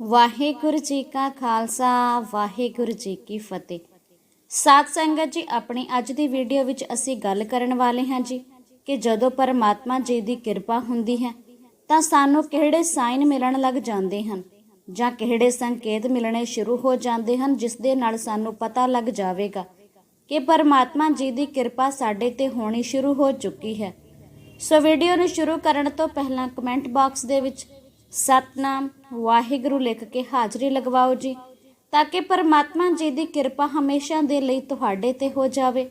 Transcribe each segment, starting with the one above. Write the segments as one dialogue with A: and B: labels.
A: ਵਾਹਿਗੁਰੂ ਜੀ ਕਾ ਖਾਲਸਾ, ਵਾਹਿਗੁਰੂ ਜੀ ਕੀ ਫਤਿਹ। ਸਾਧ ਸੰਗਤ ਜੀ, ਆਪਣੀ ਅੱਜ ਦੀ ਵੀਡੀਓ ਵਿੱਚ ਅਸੀਂ ਗੱਲ ਕਰਨ ਵਾਲੇ ਹਾਂ ਜੀ ਕਿ ਜਦੋਂ ਪਰਮਾਤਮਾ ਜੀ ਦੀ ਕਿਰਪਾ ਹੁੰਦੀ ਹੈ, ਤਾਂ ਸਾਨੂੰ ਕਿਹੜੇ ਸਾਈਨ ਮਿਲਣ ਲੱਗ ਜਾਂਦੇ ਹਨ ਜਾਂ ਕਿਹੜੇ ਸੰਕੇਤ ਮਿਲਣੇ ਸ਼ੁਰੂ ਹੋ ਜਾਂਦੇ ਹਨ, ਜਿਸ ਦੇ ਨਾਲ ਸਾਨੂੰ ਪਤਾ ਲੱਗ ਜਾਵੇਗਾ ਕਿ ਪਰਮਾਤਮਾ ਜੀ ਦੀ ਕਿਰਪਾ ਸਾਡੇ ਤੇ ਹੋਣੀ ਸ਼ੁਰੂ ਹੋ ਚੁੱਕੀ ਹੈ। ਸੋ ਵੀਡੀਓ ਨੂੰ ਸ਼ੁਰੂ ਕਰਨ ਤੋਂ ਪਹਿਲਾਂ ਕਮੈਂਟ ਬਾਕਸ ਦੇ ਵਿੱਚ ਸਤਨਾਮ, ਵਾਹਿਗੁਰੂ ਲਿਖ ਕੇ ਹਾਜ਼ਰੀ ਲਗਵਾਓ ਜੀ, ਤਾਂ ਕਿ ਪਰਮਾਤਮਾ ਜੀ ਦੀ ਕਿਰਪਾ ਹਮੇਸ਼ਾ ਦੇ ਲਈ ਤੁਹਾਡੇ ਤੇ ਹੋ ਜਾਵੇ।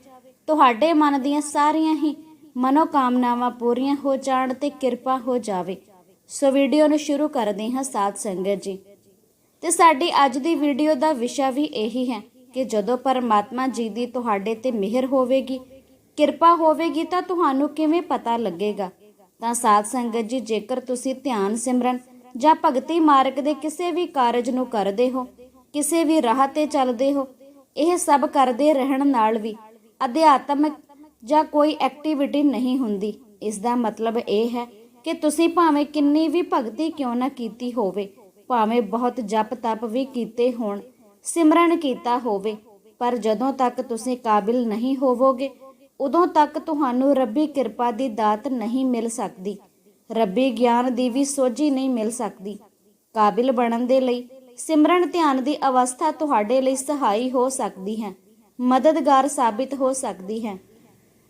A: ਤੁਹਾਡੇ ਮਨ ਦੀਆਂ ਸਾਰੀਆਂ ਹੀ ਮਨੋਕਾਮਨਾਵਾਂ ਪੂਰੀਆਂ ਹੋ ਜਾਣ ਤੇ ਕਿਰਪਾ ਹੋ ਜਾਵੇ। ਸੋ ਵੀਡੀਓ ਨੂੰ ਸ਼ੁਰੂ ਕਰਦੇ ਹਾਂ ਸਾਧ ਸੰਗਤ ਜੀ। ਤੇ ਸਾਡੀ ਅੱਜ ਦੀ ਵੀਡੀਓ ਦਾ ਵਿਸ਼ਾ ਵੀ ਇਹੀ ਹੈ ਕਿ ਜਦੋਂ ਪਰਮਾਤਮਾ ਜੀ ਦੀ ਤੁਹਾਡੇ ਤੇ ਮਿਹਰ ਹੋਵੇਗੀ, ਕਿਰਪਾ ਹੋਵੇਗੀ ਤਾਂ ਤੁਹਾਨੂੰ ਕਿਵੇਂ ਪਤਾ ਲੱਗੇਗਾ? ਤਾਂ ਸਾਧ ਸੰਗਤ ਜੀ, ਜੇਕਰ ਤੁਸੀਂ ਧਿਆਨ ਸਿਮਰਨ ਜਾਂ ਭਗਤੀ ਮਾਰਗ ਦੇ ਕਿਸੇ ਵੀ ਕਾਰਜ ਨੂੰ ਕਰਦੇ ਹੋ, ਕਿਸੇ ਵੀ ਰਾਹ ਤੇ ਚੱਲਦੇ ਹੋ, ਇਹ ਸਭ ਕਰਦੇ ਰਹਿਣ ਨਾਲ ਵੀ ਅਧਿਆਤਮਿਕ ਜਾਂ ਕੋਈ ਐਕਟੀਵਿਟੀ ਨਹੀਂ ਹੁੰਦੀ। ਇਸ ਦਾ ਮਤਲਬ ਇਹ ਹੈ ਕਿ ਤੁਸੀਂ ਭਾਵੇਂ ਕਿੰਨੀ ਵੀ ਭਗਤੀ ਕਿਉਂ ਨਾ ਕੀਤੀ ਹੋਵੇ, ਭਾਵੇਂ ਬਹੁਤ ਜਪ ਤਪ ਵੀ ਕੀਤੇ ਹੋਣ, ਸਿਮਰਨ ਕੀਤਾ ਹੋਵੇ, ਪਰ ਜਦੋਂ ਤੱਕ ਤੁਸੀਂ ਕਾਬਿਲ ਨਹੀਂ ਹੋਵੋਗੇ, ਉਦੋਂ ਤੱਕ ਤੁਹਾਨੂੰ ਰੱਬੀ ਕਿਰਪਾ ਦੀ ਦਾਤ ਨਹੀਂ ਮਿਲ ਸਕਦੀ। ਰੱਬੀ ਗਿਆਨ ਦੀ ਵੀ ਸੋਝੀ ਨਹੀਂ ਮਿਲ ਸਕਦੀ। ਕਾਬਿਲ ਬਣਨ ਦੇ ਲਈ ਸਿਮਰਨ ਧਿਆਨ ਦੀ ਅਵਸਥਾ ਤੁਹਾਡੇ ਲਈ ਸਹਾਈ ਹੋ ਸਕਦੀ ਹੈ, ਮਦਦਗਾਰ ਸਾਬਿਤ ਹੋ ਸਕਦੀ ਹੈ।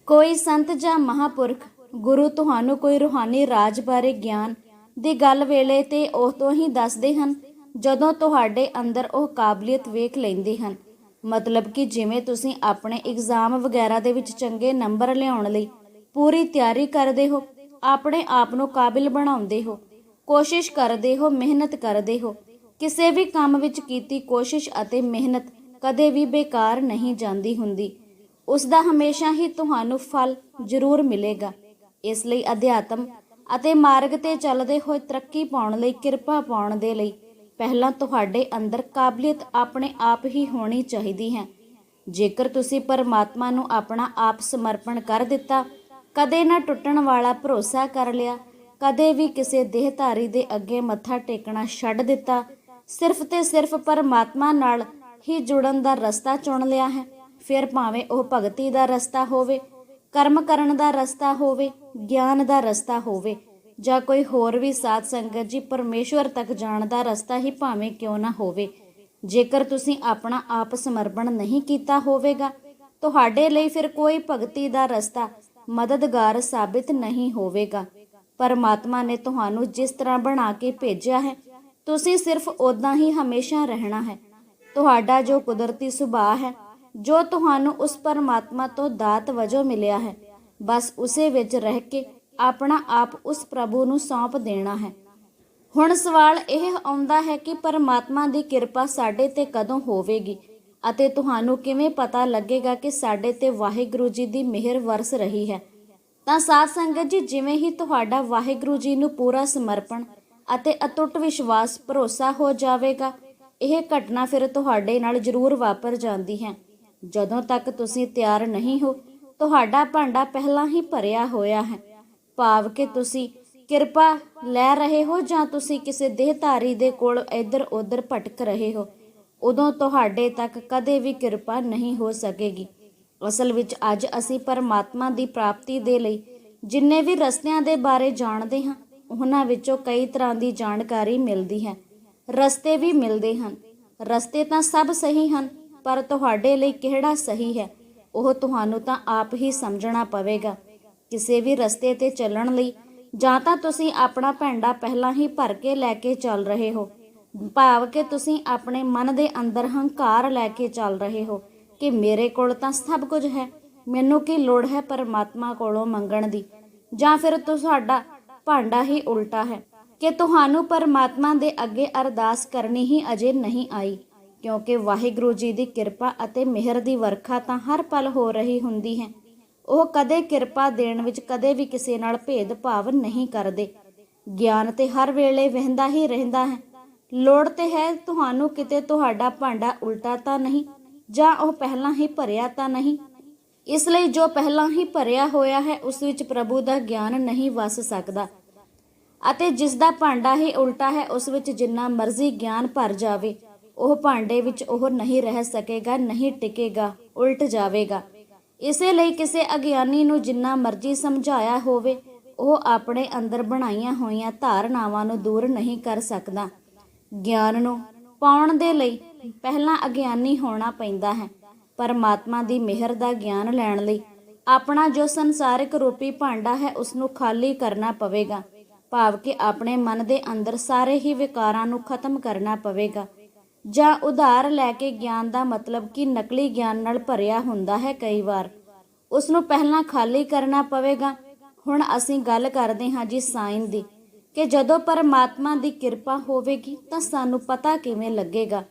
A: ਕੋਈ ਸੰਤ ਜਾਂ ਮਹਾਪੁਰਖ, ਗੁਰੂ ਤੁਹਾਨੂੰ ਕੋਈ ਰੂਹਾਨੀ ਰਾਜ ਬਾਰੇ ਗਿਆਨ ਦੀ ਗੱਲ ਵੇਲੇ ਤੇ ਉਹ ਤੋਂ ਹੀ ਦੱਸਦੇ ਹਨ, ਜਦੋਂ ਤੁਹਾਡੇ ਅੰਦਰ ਉਹ ਕਾਬਲੀਅਤ ਵੇਖ ਲੈਂਦੇ ਹਨ। ਮਤਲਬ ਕਿ ਜਿਵੇਂ ਤੁਸੀਂ ਆਪਣੇ ਐਗਜ਼ਾਮ ਵਗੈਰਾ ਦੇ ਵਿੱਚ ਚੰਗੇ ਨੰਬਰ ਲਿਆਉਣ ਲਈ ਪੂਰੀ ਤਿਆਰੀ ਕਰਦੇ ਹੋ ਆਪਣੇ ਆਪ ਨੂੰ ਕਾਬਿਲ ਬਣਾਉਂਦੇ ਹੋ, ਕੋਸ਼ਿਸ਼ ਕਰਦੇ ਹੋ, ਮਿਹਨਤ ਕਰਦੇ ਹੋ। ਕਿਸੇ ਵੀ ਕੰਮ ਵਿੱਚ ਕੀਤੀ ਕੋਸ਼ਿਸ਼ ਅਤੇ ਮਿਹਨਤ ਕਦੇ ਵੀ ਬੇਕਾਰ ਨਹੀਂ ਜਾਂਦੀ ਹੁੰਦੀ। ਉਸ ਦਾ ਹਮੇਸ਼ਾ ਹੀ ਤੁਹਾਨੂੰ ਫਲ ਜ਼ਰੂਰ ਮਿਲੇਗਾ। ਇਸ ਲਈ ਅਧਿਆਤਮ ਅਤੇ ਮਾਰਗ ਤੇ ਚੱਲਦੇ ਹੋਏ ਤਰੱਕੀ ਪਾਉਣ ਲਈ, ਕਿਰਪਾ ਪਾਉਣ ਦੇ ਲਈ ਪਹਿਲਾਂ ਤੁਹਾਡੇ ਅੰਦਰ ਕਾਬਲੀਅਤ ਆਪਣੇ ਆਪ ਹੀ ਹੋਣੀ ਚਾਹੀਦੀ ਹੈ। ਜੇਕਰ ਤੁਸੀਂ ਪਰਮਾਤਮਾ ਨੂੰ ਆਪਣਾ ਆਪ ਸਮਰਪਣ ਕਰ ਦਿੱਤਾ ਕਦੇ ਨਾ ਟੁੱਟਣ ਵਾਲਾ ਭਰੋਸਾ ਕਰ ਲਿਆ, ਕਦੇ ਵੀ ਕਿਸੇ ਦੇਹਧਾਰੀ ਦੇ ਅੱਗੇ ਮੱਥਾ ਟੇਕਣਾ ਛੱਡ ਦਿੱਤਾ। ਸਿਰਫ ਤੇ ਸਿਰਫ ਪਰਮਾਤਮਾ ਨਾਲ ਹੀ ਜੁੜਨ ਦਾ ਰਸਤਾ ਚੁਣ ਲਿਆ ਹੈ। ਫਿਰ ਭਾਵੇਂ ਉਹ ਭਗਤੀ ਦਾ ਰਸਤਾ ਹੋਵੇ, ਕਰਮ ਕਰਨ ਦਾ ਰਸਤਾ ਹੋਵੇ, ਗਿਆਨ ਦਾ ਰਸਤਾ ਹੋਵੇ, ਜਾਂ ਕੋਈ ਹੋਰ ਵੀ ਸਾਧ ਸੰਗਤ ਜੀ ਪਰਮੇਸ਼ਵਰ ਤੱਕ ਜਾਣ ਦਾ ਰਸਤਾ ਹੀ ਭਾਵੇਂ ਕਿਉਂ ਨਾ ਹੋਵੇ, ਜੇਕਰ ਤੁਸੀਂ ਆਪਣਾ ਆਪ ਸਮਰਪਣ ਨਹੀਂ ਕੀਤਾ ਹੋਵੇਗਾ, ਤੁਹਾਡੇ ਲਈ ਫਿਰ ਕੋਈ ਭਗਤੀ ਦਾ ਰਸਤਾ ਮਦਦਗਾਰ ਸਾਬਿਤ ਨਹੀਂ ਹੋਵੇਗਾ। ਪਰਮਾਤਮਾ ਨੇ ਤੁਹਾਨੂੰ ਜਿਸ ਤਰ੍ਹਾਂ ਬਣਾ ਕੇ ਭੇਜਿਆ ਹੈ, ਤੁਸੀਂ ਸਿਰਫ ਉਦਾਂ ਹੀ ਹਮੇਸ਼ਾ ਰਹਿਣਾ ਹੈ। ਤੁਹਾਡਾ ਜੋ ਕੁਦਰਤੀ ਸੁਭਾਅ ਹੈ, ਜੋ ਤੁਹਾਨੂੰ ਉਸ ਪਰਮਾਤਮਾ ਤੋਂ ਦਾਤ ਵਜੋਂ ਮਿਲਿਆ ਹੈ, ਬਸ ਉਸੇ ਵਿੱਚ ਰਹਿ ਕੇ ਆਪਣਾ ਆਪ ਉਸ ਪ੍ਰਭੂ ਨੂੰ ਸੌਂਪ ਦੇਣਾ ਹੈ। ਹੁਣ ਸਵਾਲ ਇਹ ਆਉਂਦਾ ਹੈ ਕਿ ਪਰਮਾਤਮਾ ਦੀ ਕਿਰਪਾ ਸਾਡੇ ਤੇ ਕਦੋਂ ਹੋਵੇਗੀ? ਅਤੇ ਤੁਹਾਨੂੰ ਕਿਵੇਂ ਪਤਾ ਲੱਗੇਗਾ ਕਿ ਸਾਡੇ ਤੇ ਵਾਹਿਗੁਰੂ ਜੀ ਦੀ ਮਿਹਰ ਵਰਸ ਰਹੀ ਹੈ? ਤਾਂ ਸਾਧ ਸੰਗਤ ਜੀ, ਜਿਵੇਂ ਹੀ ਤੁਹਾਡਾ ਵਾਹਿਗੁਰੂ ਜੀ ਨੂੰ ਪੂਰਾ ਸਮਰਪਣ ਅਤੇ ਅਟੁੱਟ ਵਿਸ਼ਵਾਸ ਭਰੋਸਾ ਹੋ ਜਾਵੇਗਾ, ਇਹ ਘਟਨਾ ਫਿਰ ਤੁਹਾਡੇ ਨਾਲ ਜ਼ਰੂਰ ਵਾਪਰ ਜਾਂਦੀ ਹੈ। ਜਦੋਂ ਤੱਕ ਤੁਸੀਂ ਤਿਆਰ ਨਹੀਂ ਹੋ, ਤੁਹਾਡਾ ਭਾਂਡਾ ਪਹਿਲਾਂ ਹੀ ਭਰਿਆ ਹੋਇਆ ਹੈ। ਭਾਵ ਕਿ ਤੁਸੀਂ ਕਿਰਪਾ ਲੈ ਰਹੇ ਹੋ ਜਾਂ ਤੁਸੀਂ ਕਿਸੇ ਦੇਹਧਾਰੀ ਦੇ ਕੋਲ ਇੱਧਰ ਉੱਧਰ ਭਟਕ ਰਹੇ ਹੋ। ਉਦੋਂ ਤੁਹਾਡੇ ਤੱਕ ਕਦੇ ਵੀ ਕਿਰਪਾ ਨਹੀਂ ਹੋ ਸਕੇਗੀ। ਅਸਲ ਵਿੱਚ ਅੱਜ ਅਸੀਂ ਪਰਮਾਤਮਾ ਦੀ ਪ੍ਰਾਪਤੀ ਦੇ ਲਈ ਜਿੰਨੇ ਵੀ ਰਸਤਿਆਂ ਦੇ ਬਾਰੇ ਜਾਣਦੇ ਹਾਂ, ਉਹਨਾਂ ਵਿੱਚੋਂ ਕਈ ਤਰ੍ਹਾਂ ਦੀ ਜਾਣਕਾਰੀ ਮਿਲਦੀ ਹੈ। ਰਸਤੇ ਵੀ ਮਿਲਦੇ ਹਨ। ਰਸਤੇ ਤਾਂ ਸਭ ਸਹੀ ਹਨ, ਪਰ ਤੁਹਾਡੇ ਲਈ ਕਿਹੜਾ ਸਹੀ ਹੈ, ਉਹ ਤੁਹਾਨੂੰ ਤਾਂ ਆਪ ਹੀ ਸਮਝਣਾ ਪਵੇਗਾ। ਕਿਸੇ ਵੀ ਰਸਤੇ ਤੇ ਚੱਲਣ ਲਈ ਜਾਂ ਤਾਂ ਤੁਸੀਂ ਆਪਣਾ ਭਾਂਡਾ ਪਹਿਲਾਂ ਹੀ ਭਰ ਕੇ ਲੈ ਕੇ ਚੱਲ ਰਹੇ ਹੋ ਭਾਵ ਕਿ ਤੁਸੀਂ ਆਪਣੇ ਮਨ ਦੇ ਅੰਦਰ ਹੰਕਾਰ ਲੈ ਕੇ ਚੱਲ ਰਹੇ ਹੋ ਕਿ ਮੇਰੇ ਕੋਲ ਤਾਂ ਸਭ ਕੁਝ ਹੈ, ਮੈਨੂੰ ਕੀ ਲੋੜ ਹੈ ਪਰਮਾਤਮਾ ਕੋਲੋਂ ਮੰਗਣ ਦੀ? ਜਾਂ ਫਿਰ ਤੁਹਾਡਾ ਭਾਂਡਾ ਹੀ ਉਲਟਾ ਹੈ ਕਿ ਤੁਹਾਨੂੰ ਪਰਮਾਤਮਾ ਦੇ ਅੱਗੇ ਅਰਦਾਸ ਕਰਨੀ ਹੀ ਅਜੇ ਨਹੀਂ ਆਈ, ਕਿਉਂਕਿ ਵਾਹਿਗੁਰੂ ਜੀ ਦੀ ਕਿਰਪਾ ਅਤੇ ਮਿਹਰ ਦੀ ਵਰਖਾ ਤਾਂ ਹਰ ਪਲ ਹੋ ਰਹੀ ਹੁੰਦੀ ਹੈ। ਉਹ ਕਦੇ ਕਿਰਪਾ ਦੇਣ ਵਿੱਚ ਕਦੇ ਵੀ ਕਿਸੇ ਨਾਲ ਭੇਦ ਭਾਵ ਨਹੀਂ ਕਰਦੇ। ਗਿਆਨ ਤੇ ਹਰ ਵੇਲੇ ਵਹਿੰਦਾ ਹੀ ਰਹਿੰਦਾ ਹੈ। ਲੋੜ ਤੇ ਹੈ, ਤੁਹਾਨੂੰ ਕਿਤੇ ਤੁਹਾਡਾ ਭਾਂਡਾ ਉਲਟਾ ਤਾਂ ਨਹੀਂ, ਜਾਂ ਉਹ ਪਹਿਲਾਂ ਹੀ ਭਰਿਆ ਤਾਂ ਨਹੀਂ। ਇਸ ਲਈ ਜੋ ਪਹਿਲਾਂ ਹੀ ਭਰਿਆ ਹੋਇਆ ਹੈ, ਉਸ ਵਿੱਚ ਪ੍ਰਭੂ ਦਾ ਗਿਆਨ ਨਹੀਂ ਵਸ ਸਕਦਾ। ਅਤੇ ਜਿਸ ਦਾ ਭਾਂਡਾ ਹੀ ਉਲਟਾ ਹੈ, ਉਸ ਵਿੱਚ ਜਿੰਨਾ ਮਰਜ਼ੀ ਗਿਆਨ ਭਰ ਜਾਵੇ, ਉਹ ਭਾਂਡੇ ਵਿੱਚ ਉਹ ਨਹੀਂ ਰਹਿ ਸਕੇਗਾ, ਨਹੀਂ ਟਿਕੇਗਾ, ਉਲਟ ਜਾਵੇਗਾ। ਇਸੇ ਲਈ ਕਿਸੇ ਅਗਿਆਨੀ ਨੂੰ ਜਿੰਨਾ ਮਰਜ਼ੀ ਸਮਝਾਇਆ ਹੋਵੇ, ਉਹ ਆਪਣੇ ਅੰਦਰ ਬਣਾਈਆਂ ਹੋਈਆਂ ਧਾਰਨਾਵਾਂ ਨੂੰ ਦੂਰ ਨਹੀਂ ਕਰ ਸਕਦਾ। ਗਿਆਨ ਨੂੰ ਪਾਉਣ ਦੇ ਲਈ ਪਹਿਲਾਂ ਅਗਿਆਨੀ ਹੋਣਾ ਪੈਂਦਾ ਹੈ। ਪਰਮਾਤਮਾ ਦੀ ਮਿਹਰ ਦਾ ਗਿਆਨ ਲੈਣ ਲਈ ਆਪਣਾ ਜੋ ਸੰਸਾਰਿਕ ਰੂਪੀ ਭਾਂਡਾ ਹੈ ਉਸ ਨੂੰ ਖਾਲੀ ਕਰਨਾ ਪਵੇਗਾ। ਭਾਵ ਕਿ ਆਪਣੇ ਮਨ ਦੇ ਅੰਦਰ ਸਾਰੇ ਹੀ ਵਿਕਾਰਾਂ ਨੂੰ ਖਤਮ ਕਰਨਾ ਪਵੇਗਾ। ਜਾਂ ਉਧਾਰ ਲੈ ਕੇ ਗਿਆਨ ਦਾ ਮਤਲਬ ਕਿ ਨਕਲੀ ਗਿਆਨ ਨਾਲ ਭਰਿਆ ਹੁੰਦਾ ਹੈ ਕਈ ਵਾਰ। ਉਸ ਨੂੰ ਪਹਿਲਾਂ ਖਾਲੀ ਕਰਨਾ ਪਵੇਗਾ। ਹੁਣ ਅਸੀਂ ਗੱਲ ਕਰਦੇ ਹਾਂ ਜੀ ਸਾਇਨ ਦੀ। ਕਿ ਜਦੋਂ ਪਰਮਾਤਮਾ ਦੀ ਕਿਰਪਾ ਹੋਵੇਗੀ ਤਾਂ ਸਾਨੂੰ ਪਤਾ ਕਿਵੇਂ ਲੱਗੇਗਾ।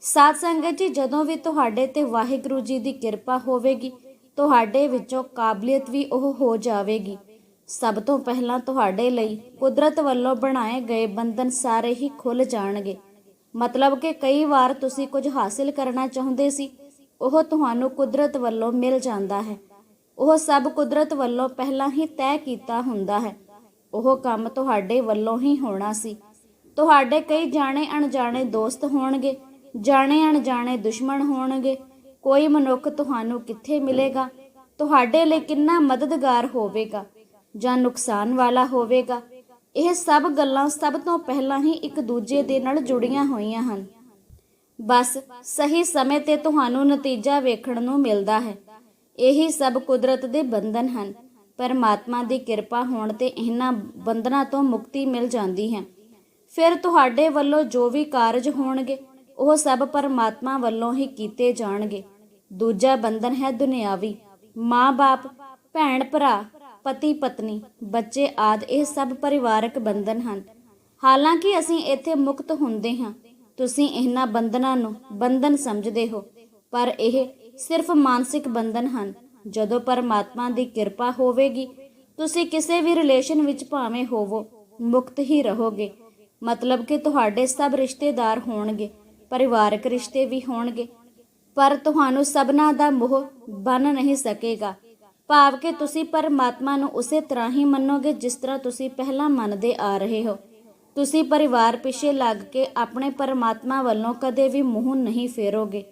A: ਸਾਧ ਸੰਗਤ ਜੀ, ਜਦੋਂ ਵੀ ਤੁਹਾਡੇ ਤੇ ਵਾਹਿਗੁਰੂ ਜੀ ਦੀ ਕਿਰਪਾ ਹੋਵੇਗੀ, ਤੁਹਾਡੇ ਵਿੱਚੋਂ ਕਾਬਲੀਅਤ ਵੀ ਉਹ ਹੋ ਜਾਵੇਗੀ। ਸਭ ਤੋਂ ਪਹਿਲਾਂ ਤੁਹਾਡੇ ਲਈ ਕੁਦਰਤ ਵੱਲੋਂ ਬਣਾਏ ਗਏ ਬੰਧਨ ਸਾਰੇ ਹੀ ਖੁੱਲ ਜਾਣਗੇ। ਮਤਲਬ ਕਿ ਕਈ ਵਾਰ ਤੁਸੀਂ ਕੁਝ ਹਾਸਿਲ ਕਰਨਾ ਚਾਹੁੰਦੇ ਸੀ, ਉਹ ਤੁਹਾਨੂੰ ਕੁਦਰਤ ਵੱਲੋਂ ਮਿਲ ਜਾਂਦਾ ਹੈ। ਉਹ ਸਭ ਕੁਦਰਤ ਵੱਲੋਂ ਪਹਿਲਾਂ ਹੀ ਤੈਅ ਕੀਤਾ ਹੁੰਦਾ ਹੈ। ਉਹ ਕੰਮ ਤੁਹਾਡੇ ਵੱਲੋਂ ਹੀ ਹੋਣਾ ਸੀ। ਤੁਹਾਡੇ ਕਈ ਜਾਣੇ ਅਣਜਾਣੇ ਦੋਸਤ ਹੋਣਗੇ, ਜਾਣੇ ਅਣਜਾਣੇ ਦੁਸ਼ਮਣ ਹੋਣਗੇ। ਕੋਈ ਮਨੁੱਖ ਤੁਹਾਨੂੰ ਕਿੱਥੇ ਮਿਲੇਗਾ? ਤੁਹਾਡੇ ਲਈ ਕਿੰਨਾ ਮਦਦਗਾਰ ਹੋਵੇਗਾ ਜਾਂ ਨੁਕਸਾਨ ਵਾਲਾ ਹੋਵੇਗਾ? ਇਹ ਸਭ ਗੱਲਾਂ ਸਭ ਤੋਂ ਪਹਿਲਾਂ ਹੀ ਇੱਕ ਦੂਜੇ ਦੇ ਨਾਲ ਜੁੜੀਆਂ ਹੋਈਆਂ ਹਨ। ਬਸ ਸਹੀ ਸਮੇਂ ਤੇ ਤੁਹਾਨੂੰ ਨਤੀਜਾ ਵੇਖਣ ਨੂੰ ਮਿਲਦਾ ਹੈ। ਇਹੀ ਸਭ ਕੁਦਰਤ ਦੇ ਬੰਧਨ ਹਨ। ਪਰਮਾਤਮਾ ਦੀ ਕਿਰਪਾ ਹੋਣ ਤੇ ਇਹਨਾਂ ਬੰਧਨਾਂ ਤੋਂ ਮੁਕਤੀ ਮਿਲ ਜਾਂਦੀ ਹੈ। ਫਿਰ ਤੁਹਾਡੇ ਵੱਲੋਂ ਜੋ ਵੀ ਕਾਰਜ ਹੋਣਗੇ, ਉਹ ਸਭ ਪਰਮਾਤਮਾ ਵੱਲੋਂ ਹੀ ਕੀਤੇ ਜਾਣਗੇ। ਦੂਜਾ ਬੰਧਨ ਹੈ ਦੁਨਿਆਵੀ। ਮਾਂ-ਬਾਪ ਭੈਣ ਭਰਾ, ਪਤੀ ਪਤਨੀ, ਬੱਚੇ ਆਦ ਇਹ ਸਭ ਪਰਿਵਾਰਕ ਬੰਧਨ ਹਨ। ਹਾਲਾਂਕਿ ਅਸੀਂ ਇੱਥੇ ਮੁਕਤ ਹੁੰਦੇ ਹਾਂ। ਤੁਸੀਂ ਇਹਨਾਂ ਬੰਧਨਾਂ ਨੂੰ ਬੰਧਨ ਸਮਝਦੇ ਹੋ, ਪਰ ਇਹ ਸਿਰਫ ਮਾਨਸਿਕ ਬੰਧਨ ਹਨ। ਜਦੋਂ ਪਰਮਾਤਮਾ ਦੀ ਕਿਰਪਾ ਹੋਵੇਗੀ, ਤੁਸੀਂ ਕਿਸੇ ਵੀ ਰਿਲੇਸ਼ਨ ਵਿੱਚ ਭਾਵੇਂ ਹੋਵੋ, ਮੁਕਤ ਹੀ ਰਹੋਗੇ। ਮਤਲਬ ਕਿ ਤੁਹਾਡੇ ਸਭ ਰਿਸ਼ਤੇਦਾਰ ਹੋਣਗੇ, ਪਰਿਵਾਰਕ ਰਿਸ਼ਤੇ ਵੀ ਹੋਣਗੇ, ਪਰ ਤੁਹਾਨੂੰ ਸਭਨਾ ਦਾ ਮੋਹ ਬਨ ਨਹੀਂ ਸਕੇਗਾ। ਭਾਵ ਕਿ ਤੁਸੀਂ ਪਰਮਾਤਮਾ ਨੂੰ ਉਸੇ ਤਰ੍ਹਾਂ ਹੀ ਮੰਨੋਗੇ ਜਿਸ ਤਰ੍ਹਾਂ ਤੁਸੀਂ ਪਹਿਲਾਂ ਮੰਨਦੇ ਆ ਰਹੇ ਹੋ। ਤੁਸੀਂ ਪਰਿਵਾਰ ਪਿੱਛੇ ਲੱਗ ਕੇ ਆਪਣੇ ਪਰਮਾਤਮਾ ਵੱਲੋਂ ਕਦੇ ਵੀ ਮੂੰਹ ਨਹੀਂ ਫੇਰੋਗੇ।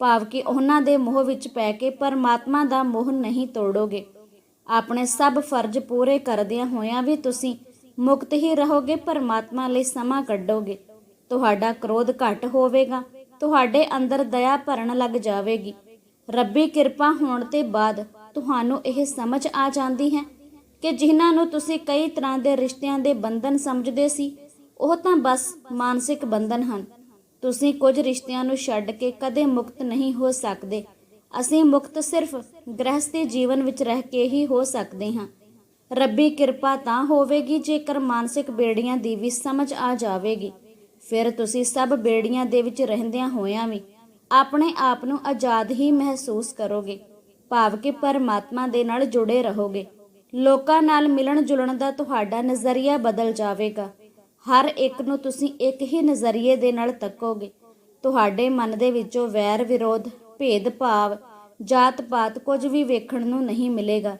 A: ਭਾਵ ਕਿ ਉਹਨਾਂ ਦੇ ਮੋਹ ਵਿੱਚ ਪੈ ਕੇ ਪਰਮਾਤਮਾ ਦਾ ਮੋਹ ਨਹੀਂ ਤੋੜੋਗੇ। ਆਪਣੇ ਸਭ ਫਰਜ਼ ਪੂਰੇ ਕਰਦਿਆਂ ਹੋਇਆਂ ਵੀ ਤੁਸੀਂ ਮੁਕਤ ਹੀ ਰਹੋਗੇ, ਪਰਮਾਤਮਾ ਲਈ ਸਮਾਂ ਕੱਢੋਗੇ। ਤੁਹਾਡਾ ਕ੍ਰੋਧ ਘਟ ਹੋਵੇਗਾ, ਤੁਹਾਡੇ ਅੰਦਰ ਦਇਆ ਭਰਨ ਲੱਗ ਜਾਵੇਗੀ। ਰੱਬੀ ਕਿਰਪਾ ਹੋਣ ਤੇ ਬਾਅਦ ਤੁਹਾਨੂੰ ਇਹ ਸਮਝ ਆ ਜਾਂਦੀ ਹੈ ਕਿ ਜਿਨ੍ਹਾਂ ਨੂੰ ਤੁਸੀਂ ਕਈ ਤਰ੍ਹਾਂ ਦੇ ਰਿਸ਼ਤਿਆਂ ਦੇ ਬੰਧਨ ਸਮਝਦੇ ਸੀ, ਉਹ ਤਾਂ ਬਸ ਮਾਨਸਿਕ ਬੰਧਨ ਹਨ। ਤੁਸੀਂ ਕੁਝ ਰਿਸ਼ਤਿਆਂ ਨੂੰ ਛੱਡ ਕੇ ਕਦੇ ਮੁਕਤ ਨਹੀਂ ਹੋ ਸਕਦੇ। ਅਸੀਂ ਮੁਕਤ ਸਿਰਫ ਗ੍ਰਹਸਥੀ ਜੀਵਨ ਵਿੱਚ ਰਹਿ ਕੇ ਹੀ ਹੋ ਸਕਦੇ ਹਾਂ। ਰੱਬੀ ਕਿਰਪਾ ਤਾਂ ਹੋਵੇਗੀ ਜੇਕਰ ਮਾਨਸਿਕ ਬੇੜੀਆਂ ਦੀ ਵੀ ਸਮਝ ਆ ਜਾਵੇਗੀ। ਫਿਰ ਤੁਸੀਂ ਸਭ ਬੇੜੀਆਂ ਦੇ ਵਿੱਚ ਰਹਿੰਦਿਆਂ ਹੋਇਆਂ ਵੀ ਆਪਣੇ ਆਪ ਨੂੰ ਆਜ਼ਾਦ ਹੀ ਮਹਿਸੂਸ ਕਰੋਗੇ। ਭਾਵ ਕਿ ਪਰਮਾਤਮਾ ਦੇ ਨਾਲ ਜੁੜੇ ਰਹੋਗੇ। ਲੋਕਾਂ ਨਾਲ ਮਿਲਣ ਜੁਲਣ ਦਾ ਤੁਹਾਡਾ ਨਜ਼ਰੀਆ ਬਦਲ ਜਾਵੇਗਾ। ਹਰ ਇੱਕ ਨੂੰ ਤੁਸੀਂ ਇੱਕ ਹੀ ਨਜ਼ਰੀਏ ਦੇ ਨਾਲ ਤੱਕੋਗੇ। ਤੁਹਾਡੇ ਮਨ ਦੇ ਵਿੱਚੋਂ ਵੈਰ ਵਿਰੋਧ ਭੇਦ-ਭਾਵ ਜਾਤ-ਪਾਤ ਕੁਝ ਵੀ ਵੇਖਣ ਨੂੰ ਨਹੀਂ ਮਿਲੇਗਾ।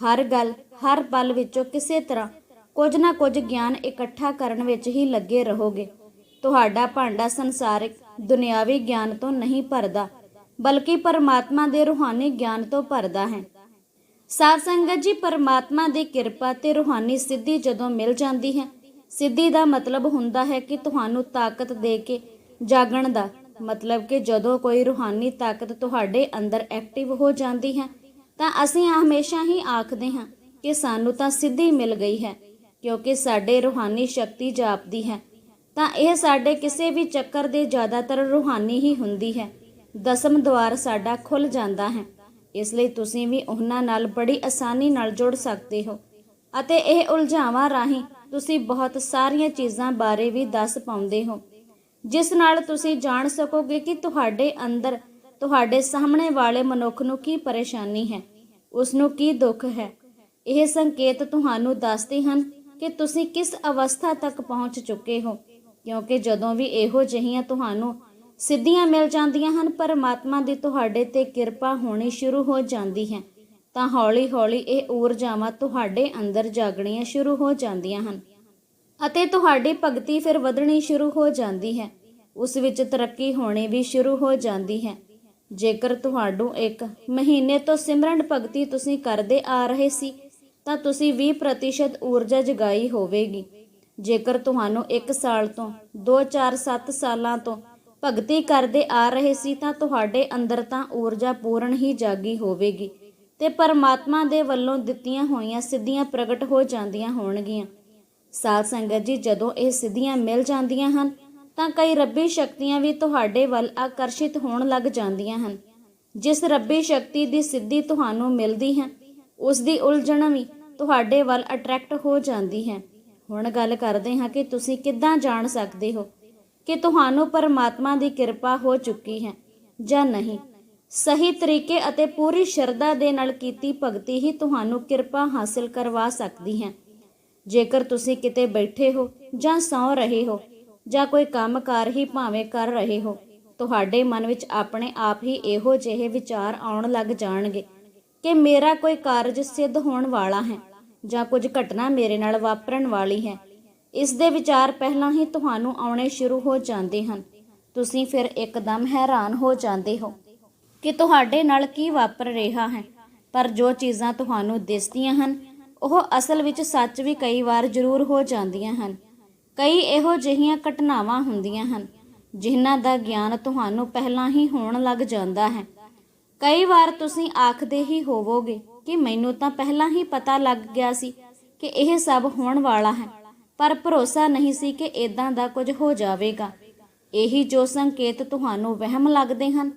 A: ਹਰ ਗੱਲ, ਹਰ ਪਲ ਵਿੱਚੋਂ ਕਿਸੇ ਤਰ੍ਹਾਂ ਕੁਝ ਨਾ ਕੁਝ ਗਿਆਨ ਇਕੱਠਾ ਕਰਨ ਵਿੱਚ ਹੀ ਲੱਗੇ ਰਹੋਗੇ। ਤੁਹਾਡਾ ਭਾਂਡਾ ਸੰਸਾਰਿਕ, ਦੁਨਿਆਵੀ ਗਿਆਨ ਤੋਂ ਨਹੀਂ ਭਰਦਾ, ਬਲਕਿ ਪਰਮਾਤਮਾ ਦੇ ਰੂਹਾਨੀ ਗਿਆਨ ਤੋਂ ਭਰਦਾ ਹੈ। ਸਾਧ ਸੰਗਤ ਜੀ, ਪਰਮਾਤਮਾ ਦੀ ਕਿਰਪਾ ਤੇ ਰੂਹਾਨੀ ਸਿੱਧੀ ਜਦੋਂ ਮਿਲ ਜਾਂਦੀ ਹੈ ਸਿੱਧੀ ਦਾ ਮਤਲਬ ਹੁੰਦਾ ਹੈ ਕਿ ਤੁਹਾਨੂੰ ਤਾਕਤ ਦੇ ਕੇ ਜਾਗਣ ਦਾ ਮਤਲਬ ਕਿ ਜਦੋਂ ਕੋਈ ਰੂਹਾਨੀ ਤਾਕਤ ਤੁਹਾਡੇ ਅੰਦਰ ਐਕਟਿਵ ਹੋ ਜਾਂਦੀ ਹੈ, ਤਾਂ ਅਸੀਂ ਹਮੇਸ਼ਾ ਹੀ ਆਖਦੇ ਹਾਂ ਕਿ ਸਾਨੂੰ ਤਾਂ ਸਿੱਧੀ ਮਿਲ ਗਈ ਹੈ, ਕਿਉਂਕਿ ਸਾਡੇ ਰੂਹਾਨੀ ਸ਼ਕਤੀ ਜਾਪਦੀ ਹੈ। ਤਾਂ ਇਹ ਸਾਡੇ ਕਿਸੇ ਵੀ ਚੱਕਰ ਦੇ ਜ਼ਿਆਦਾਤਰ ਰੂਹਾਨੀ ਹੀ ਹੁੰਦੀ ਹੈ। ਦਸਮ ਦਵਾਰ ਸਾਡਾ ਖੁੱਲ ਜਾਂਦਾ ਹੈ। ਇਸ ਲਈ ਤੁਸੀਂ ਵੀ ਉਹਨਾਂ ਨਾਲ ਬੜੀ ਆਸਾਨੀ ਨਾਲ ਜੁੜ ਸਕਦੇ ਹੋ ਅਤੇ ਇਹ ਉਲਝਾਵਾਂ ਰਾਹੀਂ ਤੁਸੀਂ ਬਹੁਤ ਸਾਰੀਆਂ ਚੀਜ਼ਾਂ ਬਾਰੇ ਵੀ ਦੱਸ ਪਾਉਂਦੇ ਹੋ। ਜਿਸ ਨਾਲ ਤੁਸੀਂ ਜਾਣ ਸਕੋਗੇ ਕਿ ਤੁਹਾਡੇ ਅੰਦਰ, ਤੁਹਾਡੇ ਸਾਹਮਣੇ ਵਾਲੇ ਮਨੁੱਖ ਨੂੰ ਕੀ ਪਰੇਸ਼ਾਨੀ ਹੈ ਉਸ ਨੂੰ ਕੀ ਦੁੱਖ ਹੈ। ਇਹ ਸੰਕੇਤ ਤੁਹਾਨੂੰ ਦੱਸਦੇ ਹਨ ਕਿ ਤੁਸੀਂ ਕਿਸ ਅਵਸਥਾ ਤੱਕ ਪਹੁੰਚ ਚੁੱਕੇ ਹੋ, ਕਿਉਂਕਿ ਜਦੋਂ ਵੀ ਇਹੋ ਜਿਹੀਆਂ ਤੁਹਾਨੂੰ ਸਿੱਧੀਆਂ ਮਿਲ ਜਾਂਦੀਆਂ ਹਨ, ਪਰਮਾਤਮਾ ਦੀ ਤੁਹਾਡੇ ਤੇ ਕਿਰਪਾ ਹੋਣੀ ਸ਼ੁਰੂ ਹੋ ਜਾਂਦੀ ਹੈ। ਤਾਂ ਹੌਲੀ-ਹੌਲੀ ਇਹ ਊਰਜਾਵਾਂ ਤੁਹਾਡੇ ਅੰਦਰ ਜਾਗਣੀਆਂ ਸ਼ੁਰੂ ਹੋ ਜਾਂਦੀਆਂ ਹਨ ਅਤੇ ਤੁਹਾਡੀ ਭਗਤੀ ਫਿਰ ਵਧਣੀ ਸ਼ੁਰੂ ਹੋ ਜਾਂਦੀ ਹੈ। ਉਸ ਵਿੱਚ ਤਰੱਕੀ ਹੋਣੀ ਵੀ ਸ਼ੁਰੂ ਹੋ ਜਾਂਦੀ ਹੈ। ਜੇਕਰ ਤੁਹਾਨੂੰ ਇੱਕ ਮਹੀਨੇ ਤੋਂ ਸਿਮਰਨ ਭਗਤੀ ਤੁਸੀਂ ਕਰਦੇ ਆ ਰਹੇ ਸੀ, ਤਾਂ ਤੁਸੀਂ 20% ਊਰਜਾ ਜਗਾਈ ਹੋਵੇਗੀ। ਜੇਕਰ ਤੁਹਾਨੂੰ 1 ਸਾਲ ਤੋਂ 2 4 7 ਸਾਲਾਂ ਤੋਂ ਭਗਤੀ ਕਰਦੇ ਆ ਰਹੇ ਸੀ, ਤਾਂ ਤੁਹਾਡੇ ਅੰਦਰ ਤਾਂ ਊਰਜਾ ਪੂਰਨ ਹੀ ਜਾਗੀ ਹੋਵੇਗੀ। ਤੇ ਪਰਮਾਤਮਾ ਦੇ ਵੱਲੋਂ ਦਿੱਤੀਆਂ ਹੋਈਆਂ ਸਿੱਧੀਆਂ ਪ੍ਰਗਟ ਹੋ ਜਾਂਦੀਆਂ ਹੋਣਗੀਆਂ। ਸਾਧ ਸੰਗਤ ਜੀ, ਜਦੋਂ ਇਹ ਸਿੱਧੀਆਂ ਮਿਲ ਜਾਂਦੀਆਂ ਹਨ, ਤਾਂ ਕਈ ਰੱਬੀ ਸ਼ਕਤੀਆਂ ਵੀ ਤੁਹਾਡੇ ਵੱਲ ਆਕਰਸ਼ਿਤ ਹੋਣ ਲੱਗ ਜਾਂਦੀਆਂ ਹਨ। ਜਿਸ ਰੱਬੀ ਸ਼ਕਤੀ ਦੀ ਸਿੱਧੀ ਤੁਹਾਨੂੰ ਮਿਲਦੀ ਹੈ, ਉਸ ਦੀ ਉਲਝਣ ਵੀ ਤੁਹਾਡੇ ਵੱਲ ਅਟਰੈਕਟ ਹੋ ਜਾਂਦੀ ਹੈ। ਹੁਣ ਗੱਲ ਕਰਦੇ ਹਾਂ ਕਿ ਤੁਸੀਂ ਕਿੱਦਾਂ ਜਾਣ ਸਕਦੇ ਹੋ? ਕਿ ਤੁਹਾਨੂੰ ਪਰਮਾਤਮਾ ਦੀ ਕਿਰਪਾ ਹੋ ਚੁੱਕੀ ਹੈ ਜਾਂ ਨਹੀਂ? ਸਹੀ ਤਰੀਕੇ ਅਤੇ ਪੂਰੀ ਸ਼ਰਧਾ ਦੇ ਨਾਲ ਕੀਤੀ ਭਗਤੀ ਹੀ ਤੁਹਾਨੂੰ ਕਿਰਪਾ ਹਾਸਲ ਕਰਵਾ ਸਕਦੀ ਹੈ। ਜੇਕਰ ਤੁਸੀਂ ਕਿਤੇ ਬੈਠੇ ਹੋ ਜਾਂ ਸੌਂ ਰਹੇ ਹੋ ਜਾਂ ਕੋਈ ਕੰਮਕਾਰ ਹੀ ਭਾਵੇਂ ਕਰ ਰਹੇ ਹੋ, ਤੁਹਾਡੇ ਮਨ ਵਿੱਚ ਆਪਣੇ ਆਪ ਹੀ ਇਹੋ ਜਿਹੇ ਵਿਚਾਰ ਆਉਣ ਲੱਗ ਜਾਣਗੇ ਕਿ ਮੇਰਾ ਕੋਈ ਕਾਰਜ ਸਿੱਧ ਹੋਣ ਵਾਲਾ ਹੈ ਜਾਂ ਕੁਝ ਘਟਨਾ ਮੇਰੇ ਨਾਲ ਵਾਪਰਨ ਵਾਲੀ ਹੈ। ਇਸ ਦੇ ਵਿਚਾਰ ਪਹਿਲਾਂ ਹੀ ਤੁਹਾਨੂੰ ਆਉਣੇ ਸ਼ੁਰੂ ਹੋ ਜਾਂਦੇ ਹਨ। ਤੁਸੀਂ ਫਿਰ ਇੱਕਦਮ ਹੈਰਾਨ ਹੋ ਜਾਂਦੇ ਹੋ। ਕਿ ਤੁਹਾਡੇ ਨਾਲ ਕੀ ਵਾਪਰ ਰਿਹਾ ਹੈ, ਪਰ ਜੋ ਚੀਜ਼ਾਂ ਤੁਹਾਨੂੰ ਦਿਸਦੀਆਂ ਹਨ, ਉਹ ਅਸਲ ਵਿੱਚ ਸੱਚ ਵੀ ਕਈ ਵਾਰ ਜ਼ਰੂਰ ਹੋ ਜਾਂਦੀਆਂ ਹਨ। ਕਈ ਇਹੋ ਜਿਹੀਆਂ ਘਟਨਾਵਾਂ ਹੁੰਦੀਆਂ ਹਨ, ਜਿਨ੍ਹਾਂ ਦਾ ਗਿਆਨ ਤੁਹਾਨੂੰ ਪਹਿਲਾਂ ਹੀ ਹੋਣ ਲੱਗ ਜਾਂਦਾ ਹੈ। ਕਈ ਵਾਰ ਤੁਸੀਂ ਆਖਦੇ ਹੀ ਹੋਵੋਗੇ ਕਿ ਮੈਨੂੰ ਤਾਂ ਪਹਿਲਾਂ ਹੀ ਪਤਾ ਲੱਗ ਗਿਆ ਸੀ ਕਿ ਇਹ ਸਭ ਹੋਣ ਵਾਲਾ ਹੈ, ਪਰ ਭਰੋਸਾ ਨਹੀਂ ਸੀ ਕਿ ਇਦਾਂ ਦਾ ਕੁਝ ਹੋ ਜਾਵੇਗਾ। ਇਹੀ ਜੋ ਸੰਕੇਤ ਤੁਹਾਨੂੰ ਵਹਿਮ ਲੱਗਦੇ ਹਨ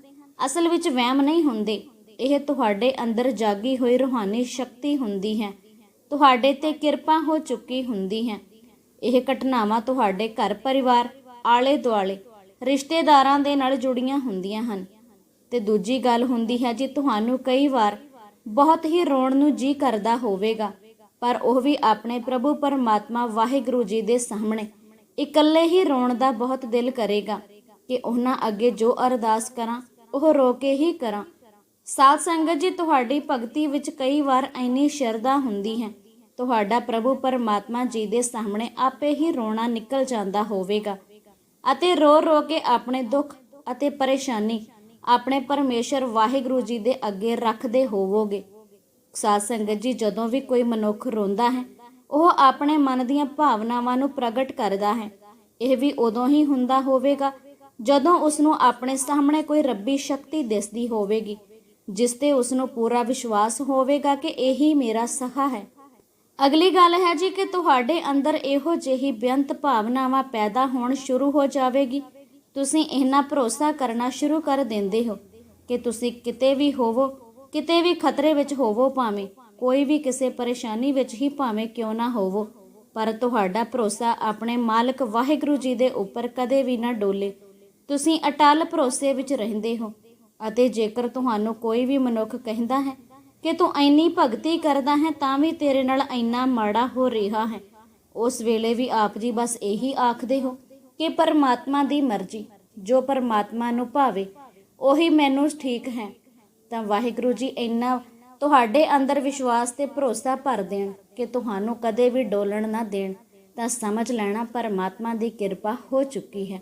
A: ਅਸਲ ਵਿੱਚ ਵਹਿਮ ਨਹੀਂ ਹੁੰਦੇ। ਇਹ ਤੁਹਾਡੇ ਅੰਦਰ ਜਾਗੀ ਹੋਈ ਰੂਹਾਨੀ ਸ਼ਕਤੀ ਹੁੰਦੀ ਹੈ। ਤੁਹਾਡੇ ਤੇ ਕਿਰਪਾ ਹੋ ਚੁੱਕੀ ਹੁੰਦੀ ਹੈ। ਇਹ ਘਟਨਾਵਾਂ ਤੁਹਾਡੇ ਘਰ ਪਰਿਵਾਰ ਆਲੇ ਦੁਆਲੇ ਰਿਸ਼ਤੇਦਾਰਾਂ ਦੇ ਨਾਲ ਜੁੜੀਆਂ ਹੁੰਦੀਆਂ ਹਨ। ਤੇ ਦੂਜੀ ਗੱਲ ਹੁੰਦੀ ਹੈ ਜੀ, ਤੁਹਾਨੂੰ ਕਈ ਵਾਰ ਬਹੁਤ ਹੀ ਰੋਣ ਨੂੰ ਜੀ ਕਰਦਾ ਹੋਵੇਗਾ, ਪਰ ਉਹ ਵੀ ਆਪਣੇ ਪ੍ਰਭੂ ਪਰਮਾਤਮਾ ਵਾਹਿਗੁਰੂ ਜੀ ਦੇ ਸਾਹਮਣੇ। ਇਕੱਲੇ ਹੀ ਰੋਣ ਦਾ ਬਹੁਤ ਦਿਲ ਕਰੇਗਾ ਕਿ ਉਹਨਾਂ ਅੱਗੇ ਜੋ ਅਰਦਾਸ ਕਰਾਂ ਉਹ ਰੋ ਕੇ ਹੀ ਕਰਾਂ। ਸਾਧ ਸੰਗਤ ਜੀ, ਤੁਹਾਡੀ ਭਗਤੀ ਵਿੱਚ ਕਈ ਵਾਰ ਐਨੀ ਸ਼ਰਧਾ ਹੁੰਦੀ ਹੈ। ਤੁਹਾਡਾ ਪ੍ਰਭੂ ਪਰਮਾਤਮਾ ਜੀ ਦੇ ਸਾਹਮਣੇ ਆਪੇ ਹੀ ਰੋਣਾ ਨਿਕਲ ਜਾਂਦਾ ਹੋਵੇਗਾ। ਅਤੇ ਰੋ ਰੋ ਕੇ ਆਪਣੇ ਦੁੱਖ ਅਤੇ ਪਰੇਸ਼ਾਨੀ ਆਪਣੇ ਪਰਮੇਸ਼ਰ ਵਾਹਿਗੁਰੂ ਜੀ ਦੇ ਅੱਗੇ ਰੱਖਦੇ ਹੋਵੋਗੇ। ਸਾਧ ਸੰਗਤ ਜੀ, ਜਦੋਂ ਵੀ ਕੋਈ ਮਨੁੱਖ ਰੋਂਦਾ ਹੈ, ਉਹ ਆਪਣੇ ਮਨ ਦੀਆਂ ਭਾਵਨਾਵਾਂ ਨੂੰ ਪ੍ਰਗਟ ਕਰਦਾ ਹੈ। ਇਹ ਵੀ ਉਦੋਂ ਹੀ ਹੁੰਦਾ ਹੋਵੇਗਾ ਜਦੋਂ ਉਸ ਨੂੰ ਆਪਣੇ ਸਾਹਮਣੇ ਕੋਈ ਰੱਬੀ ਸ਼ਕਤੀ ਦਿਸਦੀ ਹੋਵੇਗੀ, ਜਿਸ ਤੇ ਉਸ ਨੂੰ ਪੂਰਾ ਵਿਸ਼ਵਾਸ ਹੋਵੇਗਾ ਕਿ ਇਹੀ ਮੇਰਾ ਸਹਾ ਹੈ। ਅਗਲੀ ਗੱਲ ਹੈ ਜੀ ਕਿ ਤੁਹਾਡੇ ਅੰਦਰ ਇਹੋ ਜਿਹੀ ਬੇਅੰਤ ਭਾਵਨਾਵਾਂ ਪੈਦਾ ਹੋਣ ਸ਼ੁਰੂ ਹੋ ਜਾਵੇਗੀ। ਤੁਸੀਂ ਇਹਨਾਂ ਭਰੋਸਾ ਕਰਨਾ ਸ਼ੁਰੂ ਕਰ ਦਿੰਦੇ ਹੋ ਕਿ ਤੁਸੀਂ ਕਿਤੇ ਵੀ ਹੋਵੋ, ਕਿਤੇ ਵੀ ਖਤਰੇ ਵਿੱਚ ਹੋਵੋ ਭਾਵੇਂ, ਕੋਈ ਵੀ ਕਿਸੇ ਪਰੇਸ਼ਾਨੀ ਵਿੱਚ ਹੀ ਭਾਵੇਂ ਕਿਉਂ ਨਾ ਹੋਵੋ। ਪਰ ਤੁਹਾਡਾ ਭਰੋਸਾ ਆਪਣੇ ਮਾਲਕ ਵਾਹਿਗੁਰੂ ਜੀ ਦੇ ਉੱਪਰ ਕਦੇ ਵੀ ਨਾ ਡੋਲੇ। ਤੁਸੀਂ ਅਟਲ ਭਰੋਸੇ ਵਿੱਚ ਰਹਿੰਦੇ ਹੋ। ਅਤੇ ਜੇਕਰ ਤੁਹਾਨੂੰ ਕੋਈ ਵੀ ਮਨੁੱਖ ਕਹਿੰਦਾ ਹੈ ਕਿ ਤੂੰ ਇੰਨੀ ਭਗਤੀ ਕਰਦਾ ਹੈ ਤਾਂ ਵੀ ਤੇਰੇ ਨਾਲ ਇੰਨਾ ਮਾੜਾ ਹੋ ਰਿਹਾ ਹੈ, ਉਸ ਵੇਲੇ ਵੀ ਆਪ ਜੀ ਬਸ ਇਹੀ ਆਖਦੇ ਹੋ ਕਿ ਪਰਮਾਤਮਾ ਦੀ ਮਰਜ਼ੀ, ਜੋ ਪਰਮਾਤਮਾ ਨੂੰ ਭਾਵੇ, ਉਹੀ ਮੈਨੂੰ ਠੀਕ ਹੈ। ਤਾਂ ਵਾਹਿਗੁਰੂ ਜੀ ਇੰਨਾ ਤੁਹਾਡੇ ਅੰਦਰ ਵਿਸ਼ਵਾਸ ਤੇ ਭਰੋਸਾ ਭਰ ਦੇਣ ਕਿ ਤੁਹਾਨੂੰ ਕਦੇ ਵੀ ਡੋਲਣ ਨਾ ਦੇਣ, ਤਾਂ ਸਮਝ ਲੈਣਾ ਪਰਮਾਤਮਾ ਦੀ ਕਿਰਪਾ ਹੋ ਚੁੱਕੀ ਹੈ।